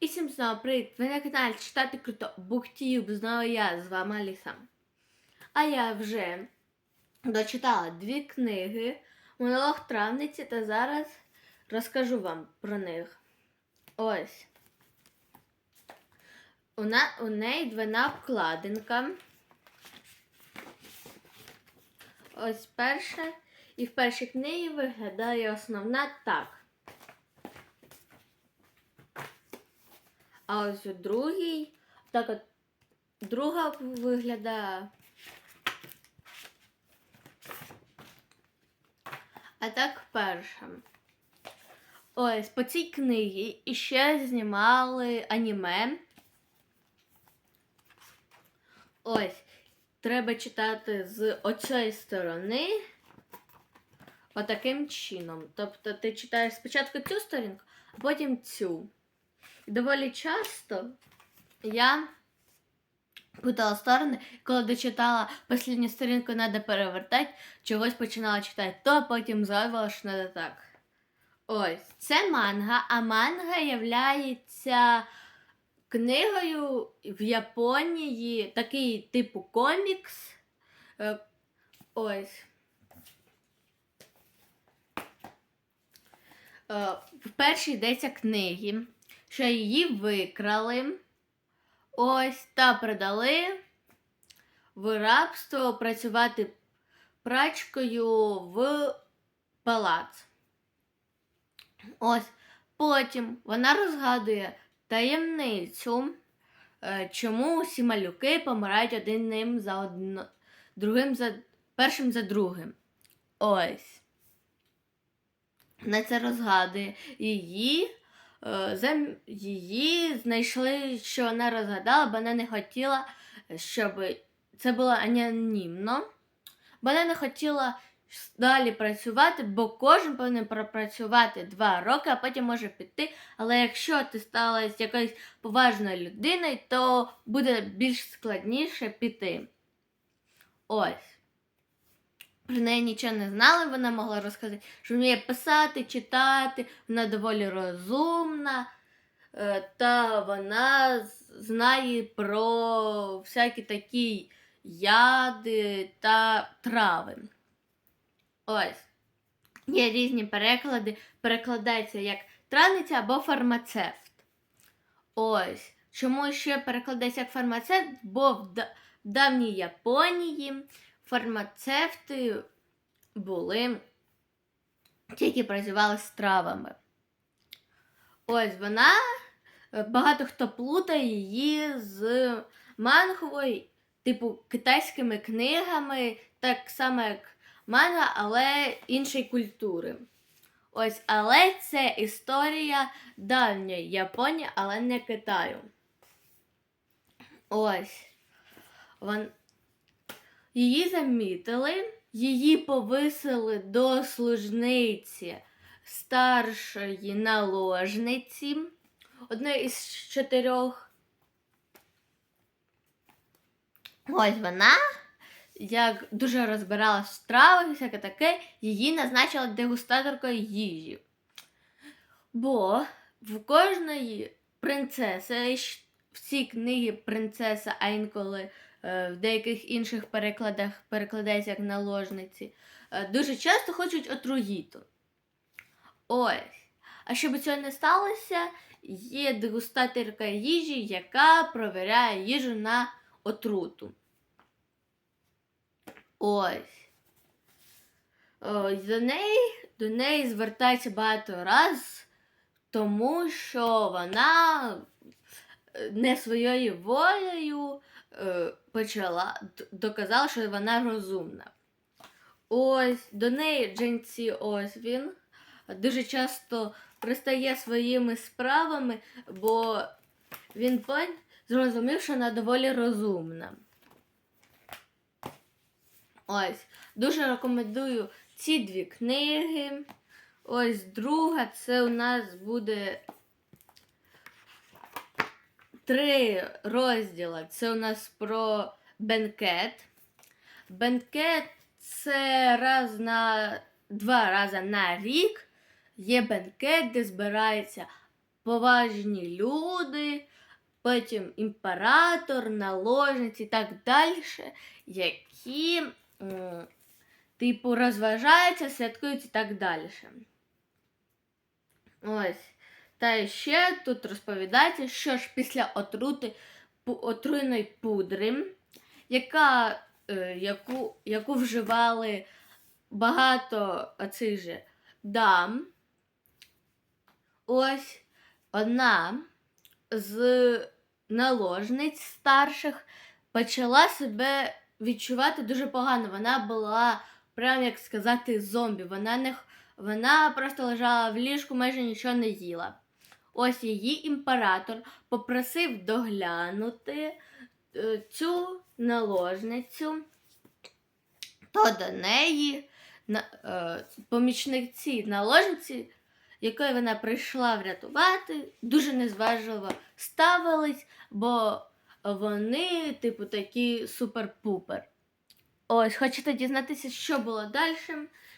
І всім знову привіт! Ви на каналі Читати Круто Буктюб, знову я з вами Аліса. А я вже дочитала дві книги монолог травниці та зараз розкажу вам про них. Ось. У, на, у неї двойна вкладинка. Ось перша. І в першій книгі виглядає основна так. А ось у другій, так от друга виглядає. А так перша. Ось по цій книгі іще знімали аніме. Ось, треба читати з оцієї сторони отаким чином. Тобто ти читаєш спочатку цю сторінку, а потім цю. Доволі часто я путала сторони, коли дочитала останню сторінку, треба перевертати, чогось починала читати, то потім згадувала, що треба так. Ось, це манга, а манга являється книгою в Японії, такий типу комікс. Е, Ось. Е, В першій йдеться книги, що її викрали. Ось та продали в рабство працювати прачкою в палац. Ось потім вона розгадує таємницю, е, чому всі малюки помирають один ним за одно, другим за першим за другим. Ось. Вона це розгадує. Її, е, зам... її знайшли, що вона розгадала, бо вона не хотіла, щоб це було анонімно. Бо вона не хотіла далі працювати, бо кожен повинен пропрацювати два роки, а потім може піти. Але якщо ти стала якоюсь поважною людиною, то буде більш складніше піти. Ось. Про неї нічого не знали, вона могла розказати, що вміє писати, читати, вона доволі розумна, е, та вона знає про всякі такі яди та трави. Ось. Є різні переклади, перекладається як травниця або фармацевт. Ось. Чому ще перекладається як фармацевт? Бо в давній Японії фармацевти були ті, які працювали з травами. Ось вона, е, багато хто плутає її з манговою, типу китайськими книгами, так само як манга, але іншої культури. Ось, але це історія давньої Японії, але не Китаю. Ось. Вон... Її замітили, її повисили до служниці старшої наложниці, одної із чотирьох. Ось вона, як дуже стравах і всяке таке, її назначили дегустаторкою їжі. Бо в кожної принцеси, в цій книгі принцеса, а інколи в деяких інших перекладах перекладається як наложниці, е, дуже часто хочуть отруїти. Ось. А щоб цього не сталося, є дегустаторка їжі, яка провіряє їжу на отруту. Ось. Ось до неї, до неї звертається багато раз, тому що вона е, не своєю волею е, почала, доказала, що вона розумна. Ось до неї Дженці ось він дуже часто пристає своїми справами, бо він зрозумів, що вона доволі розумна. Ось, дуже рекомендую ці дві книги. Ось друга, це у нас буде три розділи. Це у нас про бенкет. Бенкет це раз на два рази на рік є бенкет, де збирається поважні люди, потім імператор, наложниці і так далі, які, типу, розважаються, святкують і так далі. Ось. Та ще тут розповідається, що ж після отрути отруйної пудри, яка, е, яку, яку вживали багато оцих же дам. Ось одна з наложниць старших почала себе відчувати дуже погано. Вона була, прям як сказати, зомбі. Вона не вона просто лежала в ліжку, майже нічого не їла. Ось її імператор попросив доглянути е, цю наложницю, то до неї е, помічниці наложниці, якої вона прийшла врятувати, дуже незважливо ставились, бо вони, типу, такі супер-пупер. Ось, хочете дізнатися, що було далі?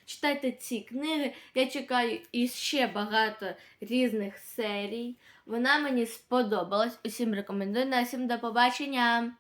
Читайте ці книги. Я чекаю іще багато різних серій. Вона мені сподобалась. Усім рекомендую. На всім до побачення!